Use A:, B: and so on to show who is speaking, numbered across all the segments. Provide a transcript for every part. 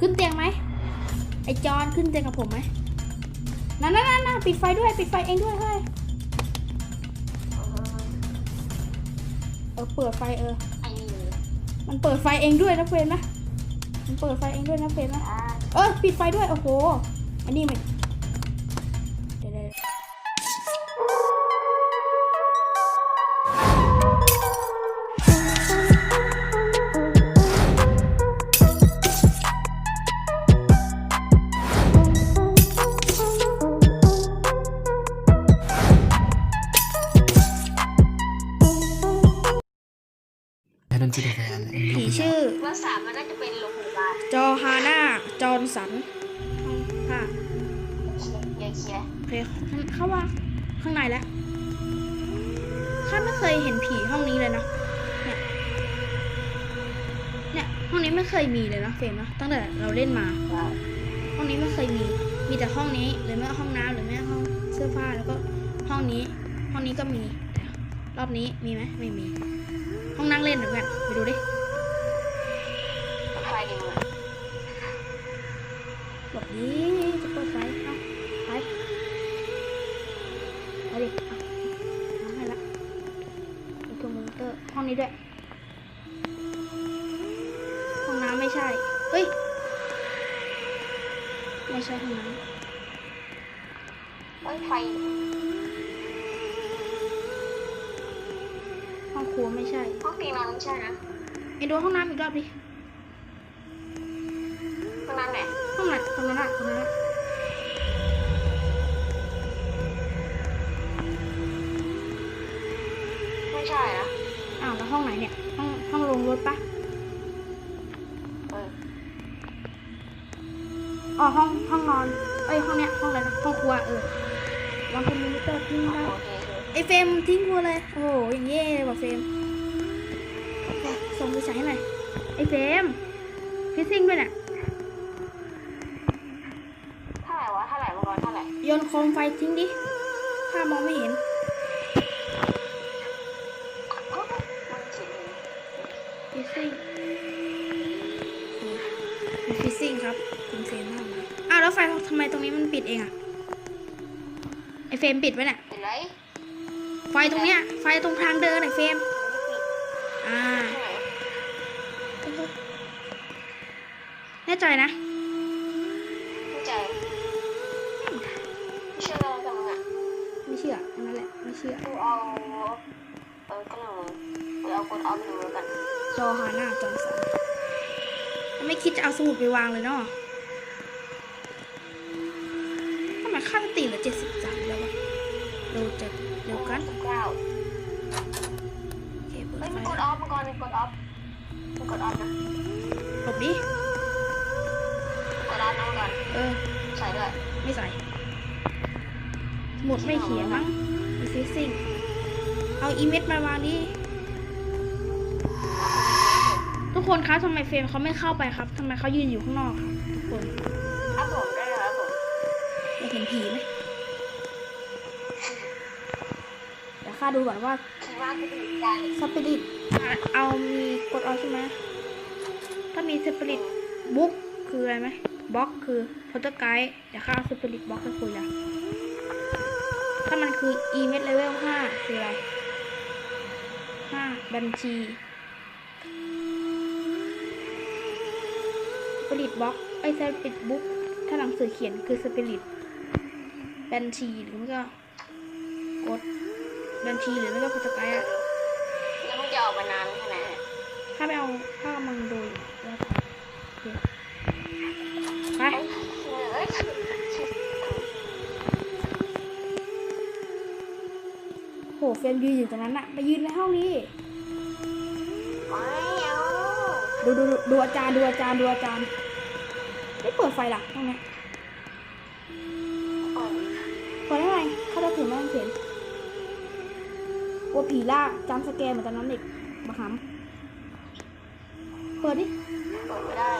A: ขึ้นเตียงไหมไอจอนขึ้นเตียงกับผมไหมนั่นนั่นนั่นปิดไฟด้วยปิดไฟเองด้วยเฮ้ยเออเปิดไฟเออ
B: ไอ้นี่
A: มันเปิดไฟเองด้วยนะเฟรมนะ มันเปิดไฟเองด้วยนะเฟรมนะ
B: อ่า
A: เออปิดไฟด้วยโอ้โห อันนี้มันาว่าข้างในแล้วข้าไม่เคยเห็นผีห้องนี้เลยนะเนี่ยเนี่ยห้องนี้ไม่เคยมีเลยนะเฟรมนะตั้งแต่เราเล่นมา
B: ว้าว
A: ห้องนี้ไม่เคยมี มีแต่ห้องนี้หรือไม่ก็ห้องน้ำหรือไม่ก็ห้องเสื้อผ้าแล้วก็ห้องนี้ ห้องนี้ก็มีแต่รอบนี้มีไหมไม่มี ห้องนั่งเล่นเหมือนกันไปดูดิ
B: ไฟดีมั้ย
A: บอกนี้จะเปิดไฟเอาไอร์ห้องนี้ด้วย ห้องน้ำไม่ใช่ เฮ้ย ไม่ใช่ห้องน้
B: เฮ้ยไฟำ
A: ห้องครัวไม่ใช่
B: ห้องตีนอนไม่ใช่นะ
A: ไอ้ดูห้องน้ำอีกรอบดิ
B: ห้องนั้นไหน
A: ห้องไหนตรงนั้นอะตรงนั้นอะ
B: ไม่ใช่นะ
A: อ้าวแล้วห้องไหนเนี่ย ห้องห้องลงรถปะ
B: เออ
A: อ๋อห้องห้องนอน เอ้ยห้องเนี้ยห้องอะไรนะห้องครัวเออวางเป็นมอนิเตอร์ทิ้งได้
B: โอเคโอเค
A: ไอเฟรมทิ้งกูเลย โอ้โหอย่างเย่เลยว่ะเฟรมส่งไปใช้ให้หน่อยไอเฟรมฟิซซิ่งด้วยเนี่ย
B: เท่าไหร่วะเท่าไหร่มังกรเท่าไหร่
A: โยนโคมไฟทิ้งดิถ้ามองไม่เห็น
B: มัน
A: ตรงนี้มันปิดเองอะไอเฟรมปิดไว้เนี่ย
B: เป็นไร
A: ไฟตรงเนี้ยไฟตรงทางเดินไอเฟรมอ่า
B: ที่ไหน
A: แน่ใจนะ
B: ไม่ใจไม่เชื่อแล้วกันมึงอะ
A: ไม่เชื่ออันนั้นแหละไม่เชื่อ
B: กูเอาเออก็ลองกูเอากดออฟดูแล้วกัน
A: จอฮาน่าจอห์นสันไม่คิดจะเอาสมุดไปวางเลยเนาะทำไมค่าส ติเหลือเจ็ดสิบสามแล้ววะเร็วจัดเร็วกัน
B: เก้า
A: โอเคเปิด
B: เฮ้ย
A: ไฟ
B: มันกดออฟมังกรมันกดออฟมันกดออฟนะ
A: หลบดิ
B: กดออฟนะมังกร
A: เออ
B: ใส่ด้วย
A: ไม่ใส่สมุดไม่เขียนมั้งมีฟิซซิ่ง เอาอีเมจมาวางดิทุกคนครับทำไมเฟรมเขาไม่เข้าไปครับทำไมเขายืนอยู่ข้างนอกครับทุกคน ห็นผีไหมเดี๋ยวข้าดูก่อนว่า
B: คิดว่าจะเป็นใจ
A: สปิริตเอามีกดเอาใช่ไหมถ้ามีสปิริตบุ๊กคืออะไรไหมบล็อกคือโ o ร t ไกด์เดี๋ยวข้าเอาสปิริตบล็อกไปคุยละถ้ามันคือ e m e t level 5คืออะไร5บัญชีสปิริตบล็อกไอ้สปิริตบุ๊กถ้าหนังสือเขียนคือสปิริต บัญชีหรือไม่ก็กดบัญชีหรือไม่ก็โ o ร t ไกด์อะ
B: แล้วมันจะออกมานานแค่ไหนเนี่ย
A: ถ้าไปเอาถ้ากำลังดูอยู่แล้วกันโอเคไป
B: เอ้ย
A: โหเฟรมยืนอยู่ตรงนั้นอะไปยืนในห้องนี้
B: ไม่เอา
A: ดูดูดูดูอาจารย์ดูอาจารย์ดูอาจารย์ไม่เปิดไฟล่ะห้องเนี้ ผีล่าจำสแกนเหมือนตอนนั้นเด็กบักหำเปิดดิ
B: เปิดไม่ได้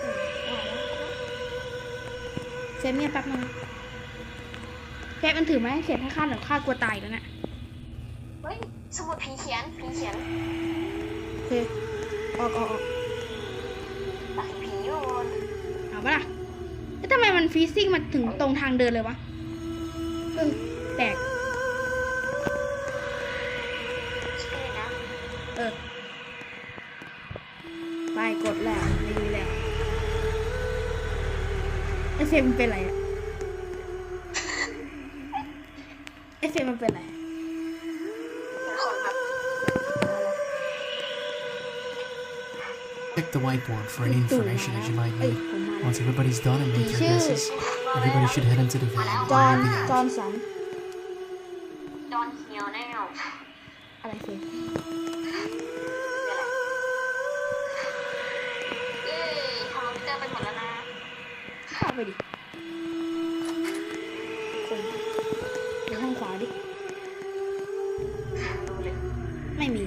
A: เออได้แล้วเฟรมเนี่ยแป๊บนึงเฟรมมันถือไม้กางเขนให้ข้าหน่อยข้ากลัวตายแล้วเนี่ย
B: เฮ้ยสมุดผีเขียนผีเขียน
A: โอเคออกออกออก
B: ตัดผี
A: ปะล่ะแล้วทำไมมันฟีซิ่งมาถึงตรงทางเดินเลยวะเออแปลก เฟรมมันเป็นอะไรอะไอเฟรมมันเป็นอะไร
B: เป็นคนครับ
C: Check the whiteboard for any
A: ตู่มา
C: information
A: แล้ว
C: that you might
A: เอ้ย
C: need.
A: ผมมาแล้ว
C: Once everybody's done and made your
A: Sure.
C: guesses, everybody should head into the van.
A: จอห์น
C: We'll be
A: จอห์
C: out.
A: นสัน
B: ดอนเฮียวแน่ว
A: อะไรเฟ าไปดิคนเดี๋ยวห้องขวาดิ ไม่มี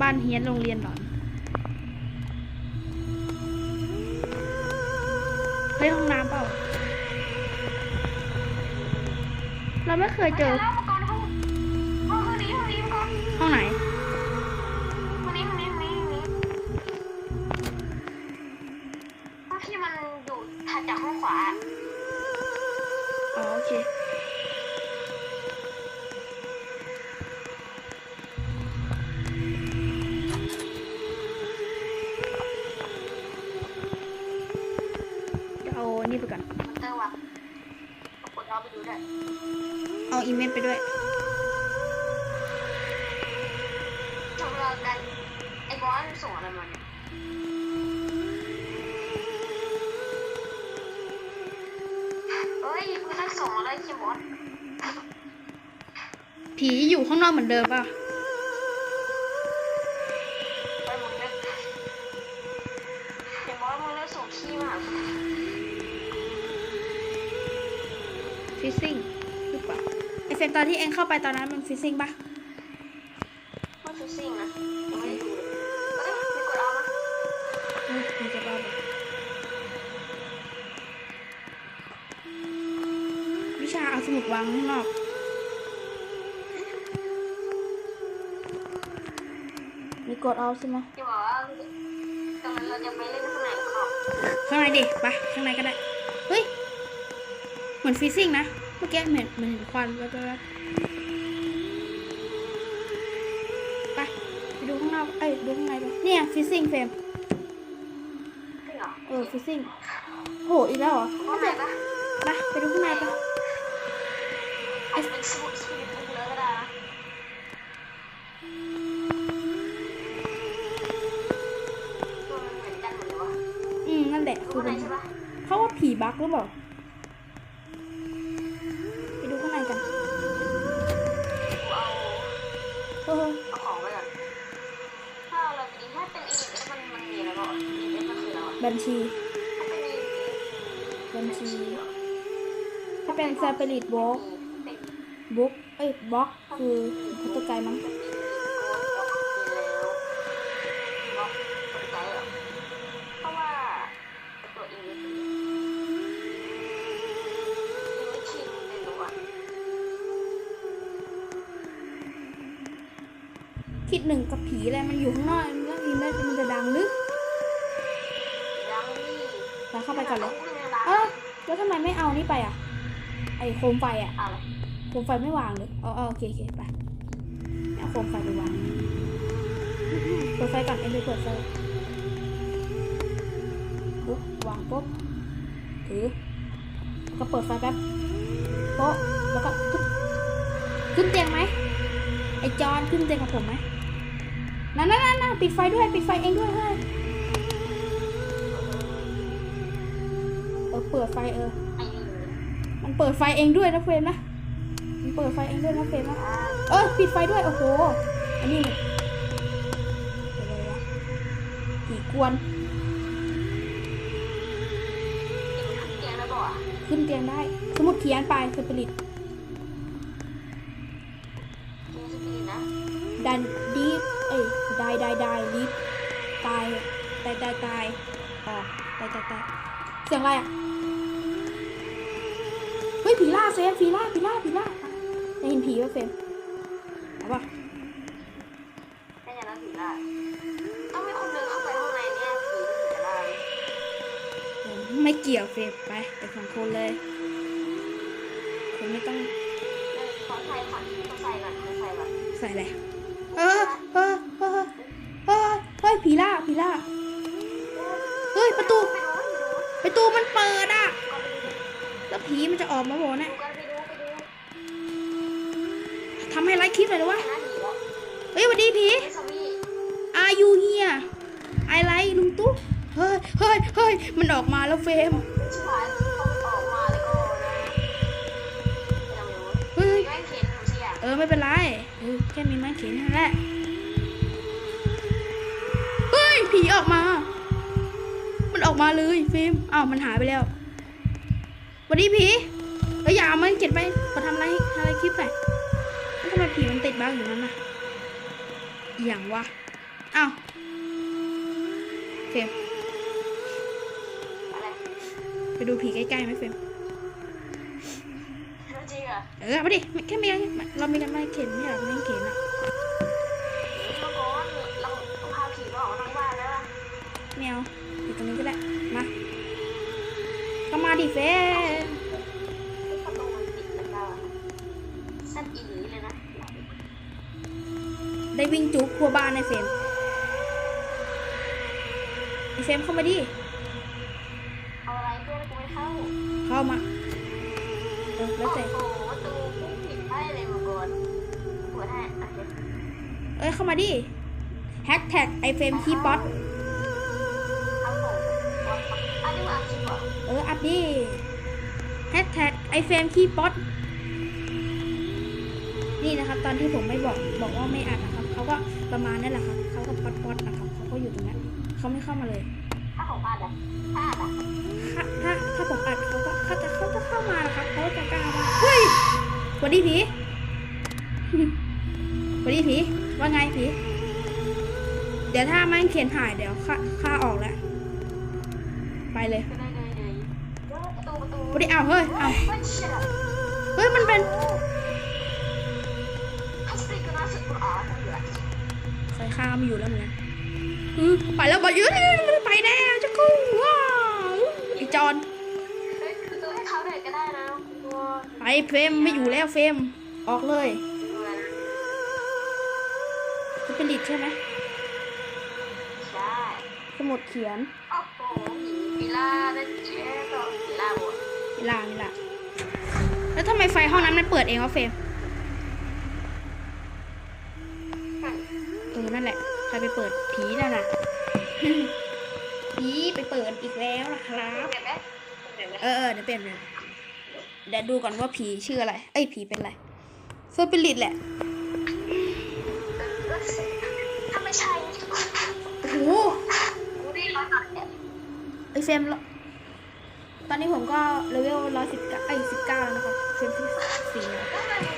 A: บ้านเฮียนโรงเรียนหลอ ยู่
B: ถัดจากห้องขวา
A: อ๋อโอเคเดี๋ยวเอานี่ไปก่อน
B: คอมพิวเตอร์ว่ะเอากดเอาไปดูด้วย
A: เอาอีเมลไปด้วย
B: ทำเราดันไอ้บอสมันส่งอะไรมาเนี่ยเฮ้ยมันได้ส่งอะไรคิมบอส
A: ผีอยู่ข้างนอกเหมือนเดิมป่ะ
B: ไปหมดเลยคิมบอสมันได้ส่งขี้มาหากู
A: ฟิซซิ่ง เฟนตอนที่เองเข้าไปตอนนั้นมันฟิซซิ่งปะ
B: ไม่ฟิซซิ่งนะไม่ได้ดูเอ้ยมีกดเอามา
A: เออมันจะบ้าป่ะวิชาเอาสมุดวางข้างนอกมีกดเอาใช่ไหม
B: ที่บอกว่าตอนนั้นเราจะไปเล่นข้างในข้างนอ
A: ข้างในดิไปข้างในก็ได้ เฮ้ย เหมือนฟิซซิ่งนะ มื่อกี้เหมือนเหมือนเห็นควันแว๊บๆไปไปดูข้างนอกเอ้ยดูข้างในไปเนี่ยฟิซซิ่งเฟรม
B: จริงเหรอ
A: เออฟิซซิ่งโหอีกแล้วเหรอ
B: ข้างในปะ
A: ไปไปดูข้างในไป
B: อาจจะเป็นสมุดสมุดบุ๊กเลยก็ได้นะตัวมันเหมือนกันหมดเลยวะ
A: อืมนั่นแหละ
B: ดู
A: คือ
B: ข้างใน
A: เป็น
B: ใช่ปะ
A: เขาว่าผีบั๊กหรือเปล่า
B: บัญชี
A: บัญชี
B: ถ้าเป็น
A: ซาเปริตบล็อก
B: บล็
A: อกเอ้ยบล็อกคือพัตตไกมั้งคิดหนึ่งกับผีอะไรมันอยู่ข้างนอกมันก็มีแมันจะดังหรือ เราเข้าไปก่อนเลย
B: เอ
A: เออแล้วทำไมไม่เอานี่ไปอะ ไอโคมไฟอะ
B: อะไร
A: โคมไฟไม่วางเลยอ๋ออ๋อโอเคโอเคไปเอาโคมไฟไปวางเปิดไฟก่อนเอ็มไปเปิดไฟปุ๊บวางปุ๊บถือแล้วก็เปิดไฟแป๊บโป๊ะแล้วก็ขึ้นขึ้นเตียงไหมไอจอนขึ้นเตียงกับผมไหมนั่นนั่นนั่นนั่นปิดไฟด้วยปิดไฟเองด้วยเฮ้ย ออเปิดไฟเออ
B: ไอ้นี่
A: มันเปิดไฟเองด้วยนะเฟรมนะ มันเปิดไฟเองด้วยนะเฟรมนะ
B: อ่า
A: เออปิดไฟด้วยโอ้โห อันนี้เนี่ยอะไรวะผีกวน
B: เตียงแล้วบอกอะ
A: ขึ้นเตียงได้ สมุดเขียนไปสปิริต
B: เตียงสปีดนะ
A: ดันดีเอ้ยได้ได้ได้ลิฟตายตายตายตายออกตายตายตายเสียงอะไรอะเฮ้ย ผีล่าเฟรมผีล่าผีล่าผีล่าได้เห็นผีป่ะเฟรมเอาป่ะ
B: ได้ยังไงผีได้ต้องมีคนเดินเข้าไปข้างในเนี่ยผีถึงจะได้
A: เออไม่เกี่ยวเฟรมไปไปสองคนเลยคุณไม่ต้อง
B: ขอใส่ก่อนต้องใส่ก่อนต้องใส่ก่อน
A: ใส่อะไรเออเออเออเออเฮ้ยผีล่าผีล่าเฮ้ยประตู
B: ไปดูไปดู
A: ประตูมันเปิดอะ
B: ก็ไปดู
A: แล้ว ผีมันจะออกมาบอกนะทำให้ไลค์คลิปหน่อยนะวะ
B: หน้วะ
A: เฮ้ยสวัสดีผี
B: อ้ซอมบี้
A: Are you here I like ลุงตุ๊กเฮ้ยเฮ้ยเฮ้ยมันออกมาแล้วเฟมเฮ้ย
B: เอ
A: อไม่เป็นไรแค่มีไม้เขียนนั่นแหละเฮ้ยผีออกมา มันออกมาเลยฟิล์มอ้าวมันหายไปแล้ว วัสดีผีเอ้ยอย่าเอาไม้เขียนไปขอทำอะไรอะไรคลิปหน่อยแล้วทำไมผีมันติดบ้างอยู่นั่นน่ะอหย่างวะอ้าวเฟรม
B: อะไร
A: ไปดูผีใกล้ๆไหมเฟรม
B: รู้จริงเหรอ
A: เออมาดิไม่แค่มีเรามีกันไม้เขียนไม่อยากไม้เขียนอะ
B: เมื่อก่อนเราพาผีมาออกนอกบ้านแล้วอะ
A: ไม่เอาอยู่ตรงนี้ก็ได้ มา ก็มาดิเฟรม
B: วิ่
A: งจุกครัวบ้านในเฟรมไอเฟรมเข้ามาดิ
B: เอาอะไรเพื่อนกูไม่เข้า
A: เข้ามาเออแล้ว
B: โอ้
A: แต่
B: โหประตูไม่ปิดให้เลยเมื่อก่อนเปิดให้โอเค
A: เอ้ยเข้ามาดิแฮชแท็กไอเฟรมคีย์ป๊อต
B: ครับผมอันนี้มาคลิปเหรอ
A: เอออัดดิแฮชแท็กไอเฟรมคีย์ป๊อตนี่นะครับ ตอนที่ผมไม่บอกบอกว่าไม่อัดนะครับ เขาก็ประมาณนั่นแหละครับเขาก็ป๊อตป๊อตนะครับเขาก็อยู่ตรงนั้นเขาไม่เข้ามาเลย
B: ถ้าของอัดอะถ้าอัดอะ
A: ถ้าถ้าถ้าผมอัดเขาก็เขาจะเขาจะเข้ามานะครับเขาจะกล้ามาเฮ้ยสวัสดีผีสวัสดีผีว่าไงผีเดี๋ยวถ้ามันเขียนหายเดี๋ยวค่าค่าออกแล้วไปเลย
B: ก็ได้เลยเลยประตูประตู
A: สวัสดีอ้าวเฮ้ยอ้าว
B: เฮ้ยเชี่ย
A: เฮ้ยมันเป็น ข้ามนอยู่แล้วเหมือนกันอือไปแล้วบอลยืนไปแน่จะกูว้าวไอจอน
B: เฮ้ยประตูให้เขาเดินก็ได้นะตัว
A: ไปเฟรมไม่อยู่แล้วเฟรมออกเลย
B: ดูนะ
A: จะเป็นลิดใช่ไหม
B: ใช่
A: สมุดเขียน
B: โอ้โหหญิงพิล่าได้เจ๊ก็พิล่าหมด
A: เวลาเวลาแล้วทำไมไฟห้องนั้นมันเปิดเองวะเฟรม เออ นั่นแหละ ใครไปเปิดผีนั่นน่ะผีไปเปิดอีกแล้วนะครับ
B: เห็นไหมเห็นไหม
A: เออเออเดี๋ยวเปลี่ยนเปลี่ยนเดี๋ยวดูก่อนว่าผีชื่ออะไร เอ้ยผีเป็นอะไรเฟอร์ปิลิตแหละ
B: ถ้าไม่ใช่
A: โอ้โห
B: กูได้ร้อยหน่อยเนี่ย
A: ไอเฟรมละตอนนี้ผมก็เลเวลร้อยสิบเก้าไอ้สิบเก้าแล้วนะครับเฟรมที่สี่แล้ว
B: ก็มัน